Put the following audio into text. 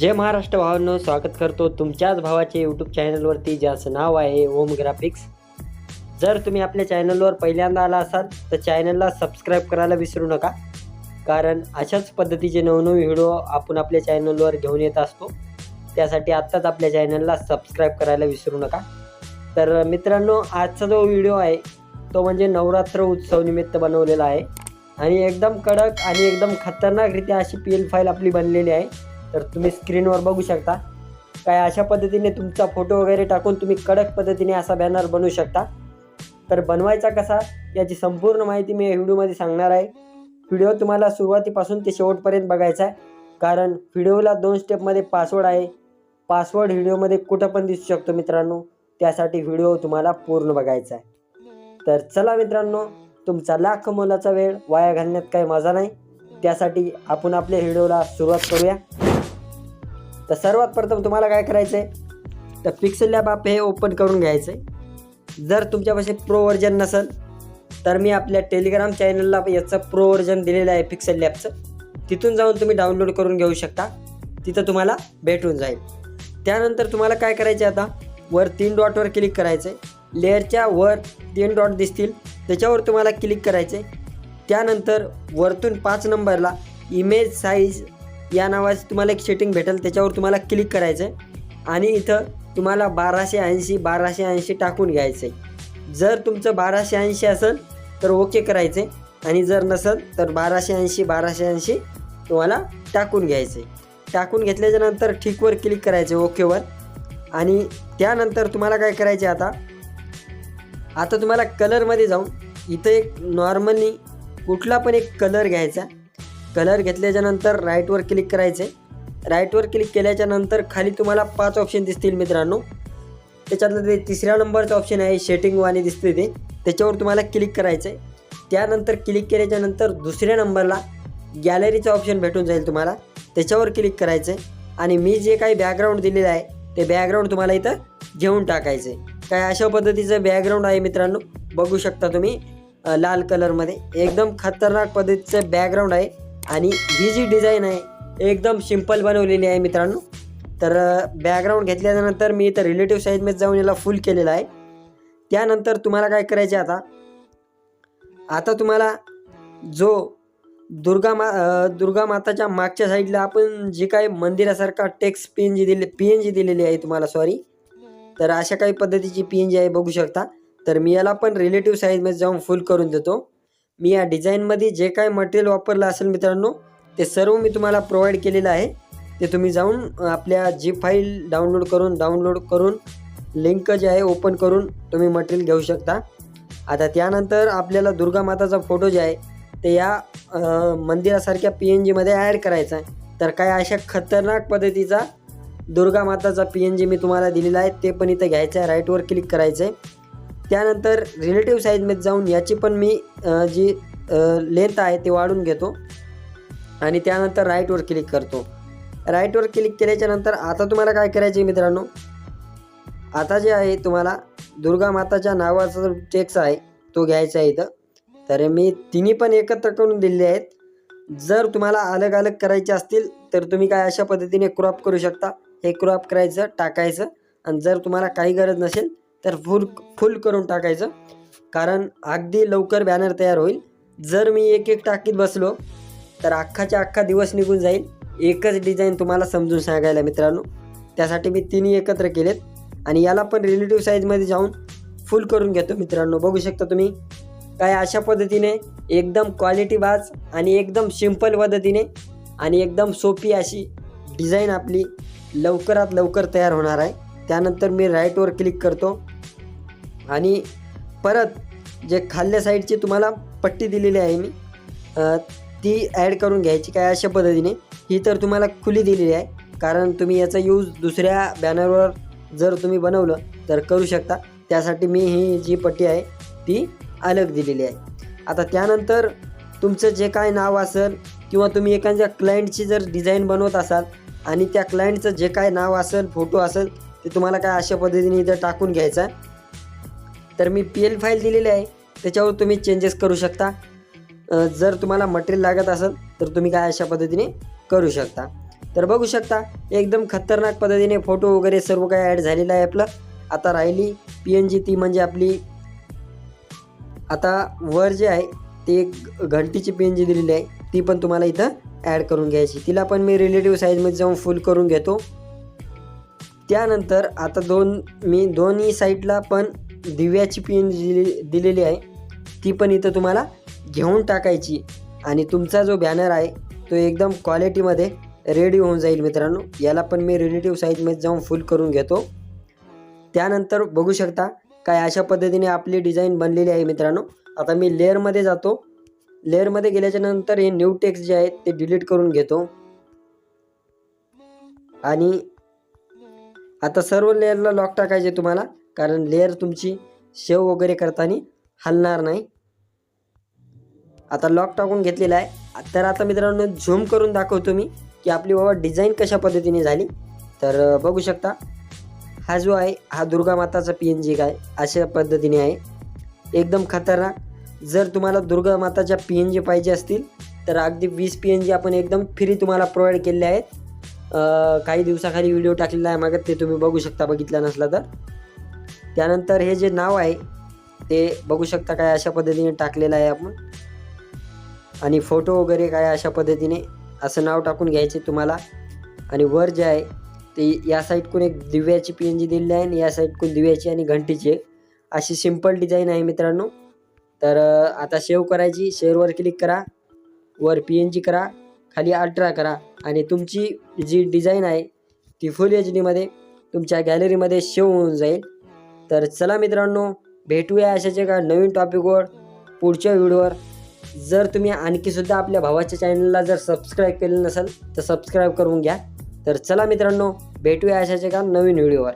जय महाराष्ट्र भावांनो स्वागत करतो तुमच्याच भावाचे यूट्यूब चॅनलवरती ज्याचं नाव आहे ओम ग्राफिक्स. जर तुम्ही आपल्या चॅनलवर पहिल्यांदा आला असाल तर चॅनलला सबस्क्राईब करायला विसरू नका. कारण अशाच पद्धतीचे नवनवीन व्हिडिओ आपण आपल्या चॅनलवर घेऊन येत असतो. त्यासाठी आत्ताच आपल्या चॅनलला सबस्क्राईब करायला विसरू नका. तर मित्रांनो आजचा जो व्हिडिओ आहे तो म्हणजे नवरात्र उत्सव निमित्त बनवलेला आहे. आणि एकदम कडक आणि एकदम खतरनाकरित्या अशी पी एल फाईल आपली बनलेली आहे. तर तुम्ही स्क्रीनवर बघू शकता. काय अशा पद्धतीने तुमचा फोटो वगैरे टाकून तुम्ही कडक पद्धतीने असा बॅनर बनवू शकता. तर बनवायचा कसा याची संपूर्ण माहिती मी या व्हिडिओमध्ये सांगणार आहे. व्हिडिओ तुम्हाला सुरुवातीपासून ते शेवटपर्यंत बघायचा आहे. कारण व्हिडिओला दोन स्टेपमध्ये पासवर्ड आहे. पासवर्ड व्हिडिओमध्ये कुठं पण दिसू शकतो मित्रांनो. त्यासाठी व्हिडिओ तुम्हाला पूर्ण बघायचा आहे. तर चला मित्रांनो तुमचा लाख मोलाचा वेळ वाया घालण्यात काही मजा नाही. त्यासाठी आपण आपल्या व्हिडिओला सुरुवात करूया. तर सर्वात प्रथम तुम्हाला काय करायचं आहे तर पिक्सल लॅब ॲप हे ओपन करून घ्यायचं आहे जर तुमच्यापाशी प्रो व्हर्जन नसेल तर मी आपल्या टेलिग्राम चॅनलला याचं प्रो व्हर्जन दिलेलं आहे पिक्सल लॅबचं तिथून जाऊन तुम्ही डाउनलोड करून घेऊ शकता. तिथं तुम्हाला भेटून जाईल. त्यानंतर तुम्हाला काय करायचे आता? वर तीन डॉटवर क्लिक करायचं आहे लेअरच्या वर तीन डॉट दिसतील. त्याच्यावर तुम्हाला क्लिक करायचं आहे त्यानंतर वरतून पाच नंबरला इमेज साईज या नावाची तुम्हाला एक सेटिंग भेटेल त्याच्यावर तुम्हाला क्लिक करायचं आहे आणि इथं तुम्हाला बाराशे ऐंशी बाराशे ऐंशी टाकून घ्यायचं आहे जर तुमचं बाराशे ऐंशी असेल तर ओके करायचं आणि जर नसेल तर बाराशे ऐंशी बाराशे ऐंशी तुम्हाला टाकून घ्यायचं टाकून घेतल्याच्यानंतर ठीकवर क्लिक करायचं ओकेवर आणि त्यानंतर तुम्हाला काय करायचे आता? आता तुम्हाला कलरमध्ये जाऊन इथं एक नॉर्मली कुठला पण एक कलर घ्यायचा. कलर घेतल्याच्यानंतर राईटवर क्लिक करायचे. राईटवर क्लिक केल्याच्यानंतर खाली तुम्हाला पाच ऑप्शन दिसतील मित्रांनो. त्याच्यातलं ते तिसऱ्या नंबरचं ऑप्शन आहे शेटिंगवाणी दिसते ते. त्याच्यावर तुम्हाला क्लिक करायचं आहे त्यानंतर क्लिक केल्याच्यानंतर दुसऱ्या नंबरला गॅलरीचं ऑप्शन भेटून जाईल तुम्हाला. त्याच्यावर क्लिक करायचं आहे आणि मी जे काही बॅकग्राऊंड दिलेलं आहे ते बॅकग्राऊंड तुम्हाला इथं घेऊन टाकायचं आहे काय अशा पद्धतीचं बॅकग्राऊंड आहे मित्रांनो बघू शकता तुम्ही लाल कलरमध्ये एकदम खतरनाक पद्धतीचं बॅकग्राऊंड आहे. आणि ही जी डिझाईन आहे एकदम सिंपल बनवलेली आहे मित्रांनो. तर बॅकग्राऊंड घेतल्यानंतर मी इथं रिलेटिव्ह साईजमध्ये जाऊन याला फुल केलेला आहे. त्यानंतर तुम्हाला काय करायचे आता? आता तुम्हाला जो दुर्गा मा दुर्गा माताच्या मागच्या साईडला आपण जे काही मंदिरासारखा टेक्स पी एन जी दिले पी एन जी दिलेली आहे तुम्हाला सॉरी तर अशा काही पद्धतीची पी एन जी आहे बघू शकता. तर मी याला पण रिलेटिव्ह साईजमध्ये जाऊन फुल करून देतो. मी या डिझाईनमध्ये जे काय मटेरियल वापरलं असेल मित्रांनो ते सर्व मी तुम्हाला प्रोव्हाइड केलेलं आहे. ते तुम्ही जाऊन आपल्या जी फाईल डाउनलोड करून डाउनलोड करून लिंक जे आहे ओपन करून तुम्ही मटेरियल घेऊ शकता. आता त्यानंतर आपल्याला दुर्गा माताचा फोटो जे आहे ते या मंदिरासारख्या पी एन जीमध्ये ॲड करायचा आहे. तर काय अशा खतरनाक पद्धतीचा दुर्गा माताचा पी एन जी मी तुम्हाला दिलेला आहे ते पण इथं घ्यायचं आहे राईटवर क्लिक करायचं आहे त्यानंतर रिलेटिव्ह साईजमध्ये जाऊन याची पण मी जी लेंथ आहे ती वाढून घेतो. आणि त्यानंतर राईटवर क्लिक करतो. राईटवर क्लिक केल्याच्यानंतर आता तुम्हाला काय करायचे मित्रांनो? आता जे आहे तुम्हाला दुर्गा माताच्या नावाचा जो टेक्स आहे तो घ्यायचा आहे इथं. तर मी तिन्ही पण एकत्र करून दिलेले आहेत. जर तुम्हाला अलग अलग करायचे असतील तर तुम्ही काय अशा पद्धतीने क्रॉप करू शकता. हे क्रॉप करायचं टाकायचं. आणि जर तुम्हाला काही गरज नसेल तर फुल फुल करून टाकायचं. कारण अगदी लवकर बॅनर तयार होईल. जर मी एक एक टाकीत बसलो तर अख्खाच्या अख्खा दिवस निघून जाईल. एकच डिझाईन तुम्हाला समजून सांगायला मित्रांनो. त्यासाठी मी तिन्ही एकत्र केलेत. आणि याला पण रिलेटिव्ह साईजमध्ये जाऊन फुल करून घेतो मित्रांनो. बघू शकता तुम्ही. काय अशा पद्धतीने एकदम क्वालिटी बाज आणि एकदम सिंपल पद्धतीने आणि एकदम सोपी अशी डिझाईन आपली लवकरात लवकर तयार होणार आहे. त्यानंतर मी राईटवर क्लिक करतो. आणि परत जे खाल्ल्या साईडची तुम्हाला पट्टी दिलेली आहे मी ती ॲड करून घ्यायची काय अशा पद्धतीने. ही तर तुम्हाला खुली दिलेली आहे कारण तुम्ही याचा यूज दुसऱ्या बॅनरवर जर तुम्ही बनवलं तर करू शकता. त्यासाठी मी ही जी पट्टी आहे ती अलग दिलेली आहे. आता त्यानंतर तुमचं जे काय नाव असेल किंवा तुम्ही एखाद्या क्लायंटची जर डिझाईन बनवत असाल आणि त्या क्लायंटचं जे काय नाव असेल फोटो असेल ते तुम्हाला काय अशा पद्धतीने इथं टाकून घ्यायचं आहे. तर मी पी एल फाईल दिलेली आहे. त्याच्यावर तुम्ही चेंजेस करू शकता. जर तुम्हाला मटेरियल लागत असेल तर तुम्ही काय अशा पद्धतीने करू शकता. तर बघू शकता एकदम खतरनाक पद्धतीने फोटो वगैरे सर्व काही ॲड झालेलं आहे आपलं. आता राहिली पी एन जी ती म्हणजे आपली आता वर जे आहे ते एक घंटीची पी एन जी दिलेली आहे. ती पण तुम्हाला इथं ॲड करून घ्यायची. तिला पण मी रिलेटिव्ह साईजमध्ये जाऊन फुल करून घेतो. त्यानंतर आता दोन मी दोन्ही साईडला पण दिव्याची पिन एन दिलेली आहे. ती पण इथं तुम्हाला घेऊन टाकायची. आणि तुमचा जो बॅनर आहे तो एकदम क्वालिटीमध्ये रेडी होऊन जाईल मित्रांनो. याला पण मी रिलेटिव्ह साईजमध्ये जाऊन फुल करून घेतो. त्यानंतर बघू शकता काय अशा पद्धतीने आपली डिझाईन बनलेली आहे मित्रांनो. आता मी लेअरमध्ये जातो. लेअरमध्ये गेल्याच्यानंतर हे न्यू टेक्स्ट जे आहेत ते डिलीट करून घेतो. आणि आता सर्व लेअरला लॉक टाकायचे तुम्हाला. कारण लेअर तुमची शेव वगैरे करताना हलणार नाही. आता लॉक टाकून घेतलेला आहे. तर आता मित्रांनो झूम करून दाखवतो मी की आपली बाबा डिझाईन कशा पद्धतीने झाली. तर बघू शकता. हा जो आहे हा दुर्गा माताचा पी एन जी काय अशा पद्धतीने आहे. एकदम खतरनाक. जर तुम्हाला दुर्गा माताच्या पी एन जी पाहिजे असतील तर अगदी वीस पी एन जी आपण एकदम फ्री तुम्हाला प्रोव्हाइड केलेले आहेत. काही दिवसाखाली व्हिडिओ टाकलेला आहे मागत ते तुम्ही बघू शकता बघितला नसला तर. त्यानंतर हे जे नाव आहे ते बघू शकता काय अशा पद्धतीने टाकलेलं आहे आपण. आणि फोटो वगैरे काय अशा पद्धतीने असं नाव टाकून घ्यायचे तुम्हाला. आणि वर जे आहे ते या साईडकून एक दिव्याची पी एन जी दिलेली आहे आणि या साईडकून दिव्याची आणि घंटीची अशी सिंपल डिझाईन आहे मित्रांनो. तर आता सेव्ह करायची. शेअरवर क्लिक करा. वर पी एन जी करा. खाली अल्ट्रा करा. आणि तुमची जी डिझाईन आहे ती फुल एच डीमध्ये तुमच्या गॅलरीमध्ये सेव्ह होऊन जाईल. तर चला मित्रांनो भेटूया अशाच एका नवीन टॉपिकवर पुढच्या व्हिडिओवर जर तुम्ही आणखीसुद्धा आपल्या भावाच्या चॅनलला जर सबस्क्राईब केलं नसेल तर सबस्क्राईब करून घ्या. तर चला मित्रांनो भेटूया अशाच एका नवीन व्हिडिओवर